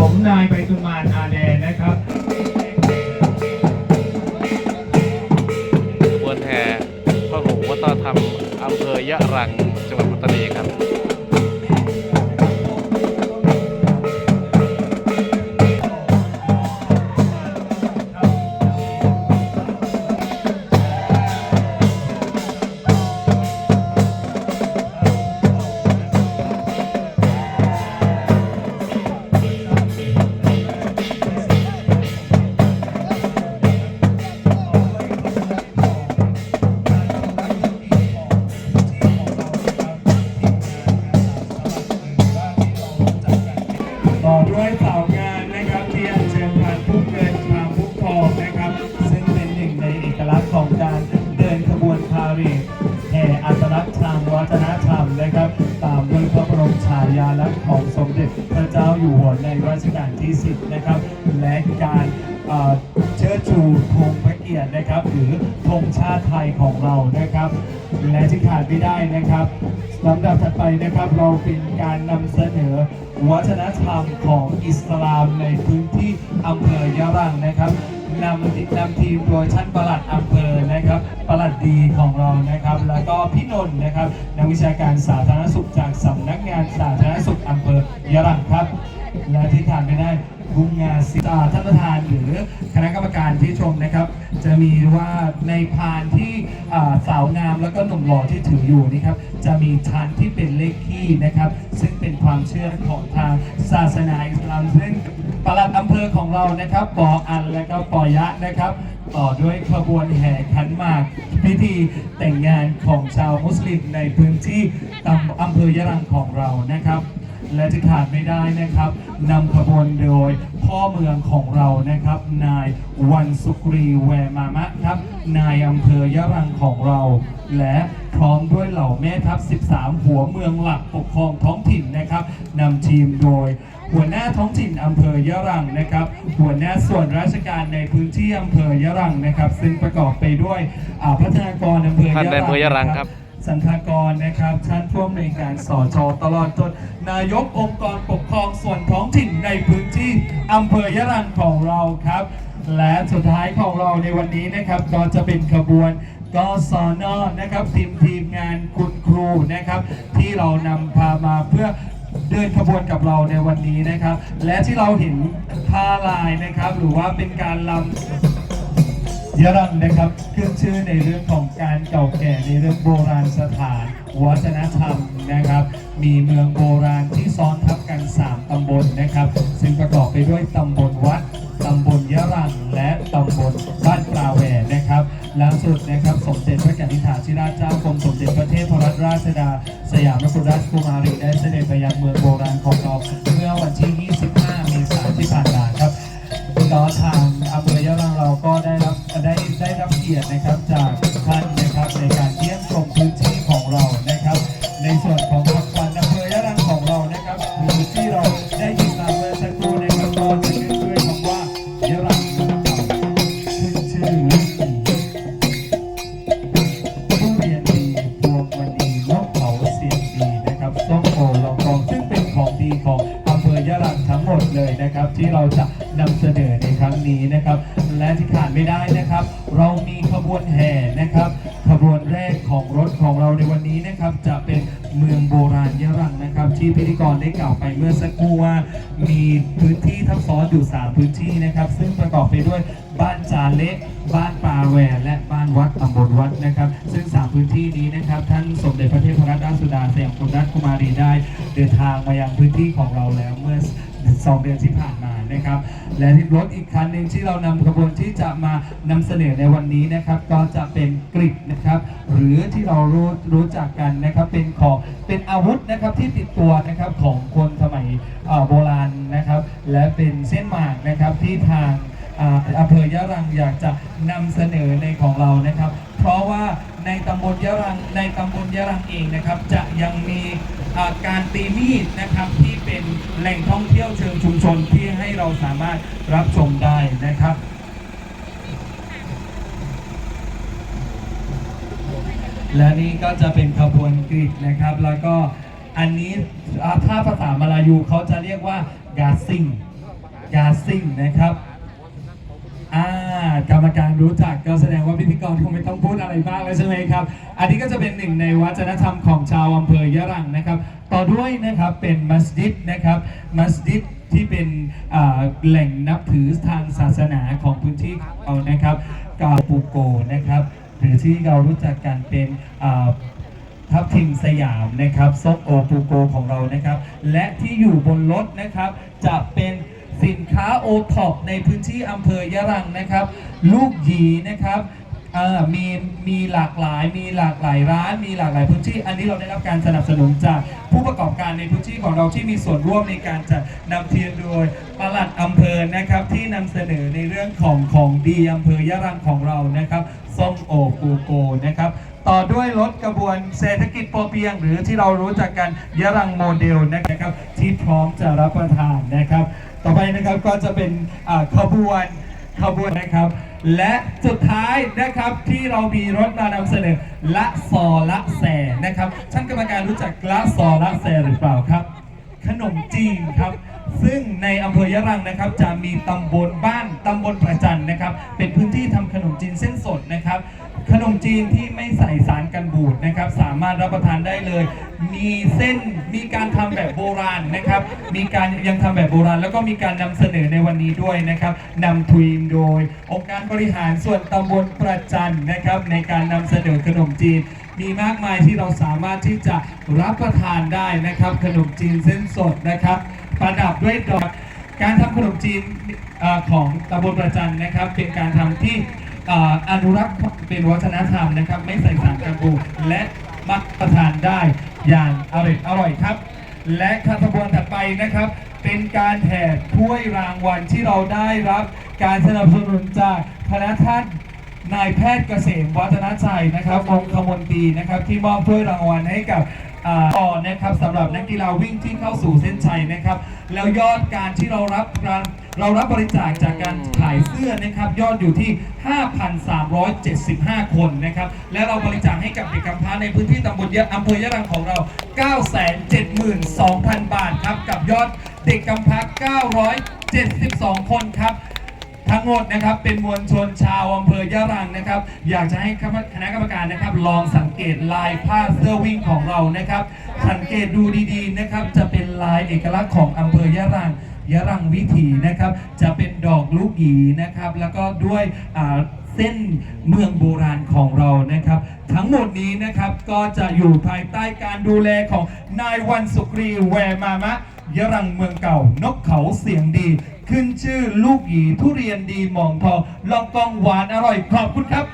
ผมนายไปสุมานอาแดนนะครับขบวนแห่พระหูวัฒนธรรมอำเภอยะรังจังหวัดปัตตานีครับ เชิดชูธงพระเกียรตินะครับหรือธงชาติไทยของเรานะครับและที่ขาดไม่ได้นะครับลำดับถัดไปนะครับเราเป็นการนำเสนอวัฒนธรรมของอิสลามในพื้นที่อำเภอยะรังนะครับนำนำทีมโดยท่านประหลัดอำเภอนะครับประหลัดดีของเรานะครับ แล้วก็พี่นนท์นะครับนักวิชาการสาธารณสุขจากสำนักงานสาธารณสุขอำเภอยะรังครับ และที่ขาดไม่ได้ บุญงานศิลาท่านประธานหรือคณะกรรมการที่ชมนะครับ จะมีว่าในพานที่สาวงามแล้วก็หนุ่มหล่อที่ถืออยู่นี่ครับจะมีชั้นที่เป็นเลขคี่นะครับ ซึ่งเป็นความเชื่อของทางศาสนาอิสลามซึ่งปลัดอำเภอของเรานะครับปออันและก็ปอยะนะครับ ต่อด้วยขบวนแห่ขันหมากพิธีแต่งงานของชาวมุสลิมในพื้นที่ตำอำเภอยะรังของเรานะครับ และที่ขาดไม่ได้นะครับนำขบวนโดยพ่อเมืองของเรานะครับ นายวันสุกรีแวมามะครับ นายอำเภอยะรังของเรา และพร้อมด้วยเหล่าแม่ทัพ 13 หัวเมืองหลักปกครองท้องถิ่นนะครับนำทีมโดยหัวหน้าท้องถิ่นอำเภอยะรังนะครับ หัวหน้าส่วนราชการในพื้นที่อำเภอยะรังนะครับ ซึ่งประกอบไปด้วยพัฒนากรองอำเภอยะรังครับ สันทากรนะครับท่านผู้อำนวยการสอชอตลอดจนนายกองค์กรปกครองส่วนท้องถิ่นในพื้นที่อำเภอยะรังของเราครับ และสุดท้ายของเราในวันนี้นะครับก็จะเป็นขบวนกศนนะครับทีมทีมงานคุณครูนะครับ ที่เรานำพามาเพื่อเดินขบวนกับเราในวันนี้นะครับ และที่เราเห็นผ้าลายนะครับ หรือว่าเป็นการลำ ยะรังนะครับขึ้นชื่อในเรื่องของการเก่าแก่ในเรื่องโบราณสถานวัฒนธรรมนะครับ มีเมืองโบราณที่ซ้อนทับกัน 3 ตำบลนะครับ ซึ่งประกอบไปด้วยตำบลวัดตำบลยะรังและตำบลบ้านปลาแหวนนะครับล่าสุดนะครับสมเด็จพระกนิษฐาธิราชเจ้ากรมสมเด็จพระเทพรัตนราชดา สยามกุฎราชกุมารีได้เสด็จไปยังเมืองโบราณของเราเมื่อวันที่ 25 เมษายนที่ผ่านมาครับก็ทางอำเภอยะรังเราก็ได้รับ กียรตินะครับจากท่านนะครับในการเยี่ยมชมพื้นที่ของเรานะครับ ในส่วนของผักปันอำเภอยะรังของเรานะครับพื้นที่เราได้ยินมาเมื่อสักครู่นะครับก็จะขึ้นด้วยคำว่ายะรังขึ้นชื่อเรื่องดีทุเรียนดีพวงมณีนกเขาเสียงดีนะครับส้มโอลองกองซึ่งเป็นของดีของอำเภอยะรัง หมดเลยนะครับ ที่เราจะนำเสนอในครั้งนี้นะครับ และที่ขาดไม่ได้นะครับ เรามีขบวนแห่นะครับ ขบวนแรกของรถของเราในวันนี้นะครับ จะเป็นเมืองโบราณยะรังนะครับ ที่พิธีกรได้กล่าวไปเมื่อสักครู่ว่า มีพื้นที่ทับซ้อนอยู่3พื้นที่นะครับ ซึ่งประกอบไปด้วยบ้านจาเล็กบ้านปาแหวและบ้านวัดตำบลวัดนะครับ ซึ่ง3พื้นที่นี้นะครับท่านสมเด็จพระเทพรัตนราชสุดาสยามกุฎราชกุมารีได้ เดินทางมายังพื้นที่ของเราแล้วเมื่อสองเดือนที่ผ่านมานะครับ และรถอีกคันหนึ่งที่เรานำขบวนที่จะมานำเสนอในวันนี้นะครับ ก็จะเป็นกริดนะครับ หรือที่เรารู้รู้จักกันนะครับเป็นของเป็นอาวุธนะครับที่ติดตัวนะครับของคนสมัยโบราณนะครับ และเป็นเส้นหมากนะครับที่ทางอำเภอยะรังอยากจะนำเสนอในของเรานะครับ เพราะว่าในตำบลยะรังในตำบลยะรังเองนะครับ จะยังมีการตีมีดนะครับที่ เป็นแหล่งท่องเที่ยวเชิงชุมชนที่ให้เราสามารถรับชมได้นะครับและนี่ก็จะเป็นขบวนกรีดนะครับ แล้วก็อันนี้ถ้าภาษามาลายูเขาจะเรียกว่ากาซิงยาซิงนะครับอ่ากรรมการรู้จักก็แสดงว่าพิธีกรคงไม่ต้องพูดอะไรมากแล้วใช่ไหมครับ อันนี้ก็จะเป็นหนึ่งในวัฒนธรรมของชาวอำเภอยะรังนะครับ ต่อด้วยนะครับเป็นมัสยิดนะครับมัสยิดที่เป็นแหล่งนับถือทางศาสนาของพื้นที่ของเรานะครับกาปูโกนะครับหรือที่เรารู้จักกันเป็นทับทิมสยามนะครับซกโอปูโกของเรานะครับ และที่อยู่บนรถนะครับจะเป็นสินค้าโอท็อปในพื้นที่อำเภอยะรังนะครับ ลูกหยีนะครับ เออมีมีหลากหลายมีหลากหลายร้าน มีหลากหลายพื้นที่ อันนี้เราได้รับการสนับสนุนจากผู้ประกอบการในพื้นที่ของเราที่มีส่วนร่วมในการจะนำเทียนโดยปลัดอำเภอนะครับที่นำเสนอในเรื่องของของดีอำเภอยะรังของเรานะครับส้มโอปูโกนะครับ ต่อด้วยรถกระบวนเศรษฐกิจพอเพียง หรือที่เรารู้จักกันยะรังโมเดลนะครับที่พร้อมจะรับประทานนะครับ ต่อไปนะครับก็จะเป็นอ่าขบวนขบวนนะครับ และสุดท้ายนะครับที่เรามีรถมานำเสนอละซอละแสนะครับท่านกรรมการรู้จักละซอละแสหรือเปล่าครับ ขนมจีนครับซึ่งในอำเภอยะรังนะครับ จะมีตำบลบ้านตำบลประจันนะครับ เป็นพื้นที่ทำขนมจีนเส้นสดนะครับ ขนมจีนที่ไม่ใส่สารกันบูดนะครับ สามารถรับประทานได้เลย มีเส้นมีการทำแบบโบราณนะครับ มีการยังทำแบบโบราณ แล้วก็มีการนำเสนอในวันนี้ด้วยนะครับนำทีมโดย องค์การบริหารส่วนตำบลประจันนะครับ ในการนำเสนอขนมจีน มีมากมายที่เราสามารถที่จะรับประทานได้นะครับ ขนมจีนเส้นสดนะครับ ประดับด้วยดอกการทำขนมจีนอของตำบลประจันนะครับ เป็นการทำที่ อนุรักษ์เป็นวัฒนธรรมนะครับ ไม่ใส่สารกันบูดและมักประทานได้อย่างอร่อยอร่อยครับ และขบวนถัดไปนะครับ เป็นการแห่ถ้วยรางวัลที่เราได้รับ การสนับสนุนจากคณะท่าน นายแพทย์เกษมวัฒนชัยนะครับองคมนตรีนะครับที่มอบถ้วยรางวัลให้กับอ่าต่อนะครับสำหรับนักกีฬาวิ่งที่เข้าสู่เส้นชัยนะครับ แล้วยอดการที่เรารับการเรารับบริจาคจากการขายเสื้อนะครับ ยอดอยู่ที่ 5,375 คนนะครับ และเราบริจาคให้กับเด็กกำพร้าในพื้นที่ตำบลยะอำเภอยะรังของเรา 972,000 บาทครับ กับยอดเด็กกำพร้า972 คนครับ ทั้งหมดนะครับเป็นมวลชนชาวอำเภอยะรังนะครับ อยากจะให้คณะกรรมการนะครับ ลองสังเกตลายผ้าเสื้อวิ่งของเรานะครับ สังเกตดูดีๆนะครับ จะเป็นลายเอกลักษณ์ของอำเภอยะรังยะรังวิถีนะครับ จะเป็นดอกลูกหยีนะครับ แล้วก็ด้วยเส้นเมืองโบราณของเรานะครับ ทั้งหมดนี้นะครับก็จะอยู่ภายใต้การดูแลของนายวันสุกรีแวมามะยะรังเมืองเก่านกเขาเสียงดี ขึ้นชื่อลูกหยีทุเรียนดีหมองทองลองกองหวานอร่อยขอบคุณครับ